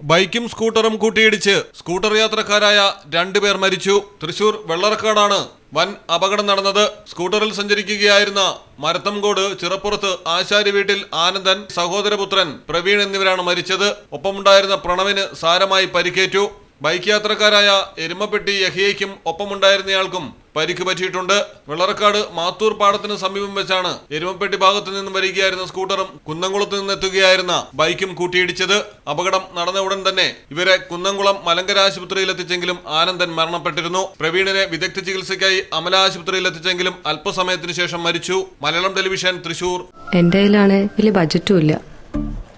ബൈക്കും സ്കൂട്ടറും കൂട്ടിയിടിച്ച് സ്കൂട്ടർ യാത്രക്കാരായ രണ്ടുപേർ മരിച്ചു. തൃശൂർ വെള്ളറക്കാടാണ് വൻ അപകടം നടന്നത്. സ്കൂട്ടറിൽ സഞ്ചരിക്കുകയായിരുന്ന മരത്തംകോട് ചിറപ്പുറത്ത് ആശാരി വീട്ടിൽ ആനന്ദൻ സഹോദരപുത്രൻ പ്രവീൺ എന്നിവരാണ് മരിച്ചത്. ഒപ്പമുണ്ടായിരുന്ന പ്രണവിന് സാരമായി പരിക്കേറ്റു. ബൈക്ക് യാത്രക്കാരായ എരുമപ്പെട്ടി യഹിയയ്ക്കും ഒപ്പമുണ്ടായിരുന്നയാൾക്കും പരിക്ക് പറ്റിയിട്ടുണ്ട്. വെള്ളറക്കാട് മാത്തൂർ പാടത്തിന് സമീപം വെച്ചാണ് എരുമപ്പെട്ടി ഭാഗത്തു നിന്നും വരികയായിരുന്ന സ്കൂട്ടറും കുന്നംകുളത്ത് നിന്ന് എത്തുകയായിരുന്ന ബൈക്കും കൂട്ടിയിടിച്ചത്. അപകടം നടന്ന ഉടൻ തന്നെ ഇവരെ കുന്നംകുളം മലങ്കര ആശുപത്രിയിൽ എത്തിച്ചെങ്കിലും ആനന്ദൻ മരണപ്പെട്ടിരുന്നു. പ്രവീണിനെ വിദഗ്ധ ചികിത്സയ്ക്കായി അമല ആശുപത്രിയിൽ എത്തിച്ചെങ്കിലും അല്പസമയത്തിന് ശേഷം മരിച്ചു. മലയാളം ടെലിവിഷൻ തൃശൂർ. എന്റെ കയ്യിലാണ് വലിയ ബജറ്റും ഇല്ല.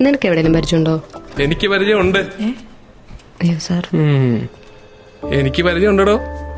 നിനക്ക് എവിടെയെങ്കിലും പരിചയമുണ്ടോ എനിക്ക് പരിചയമുണ്ട്. അയ്യോ സാർ എനിക്ക് പരിചയമുണ്ടോ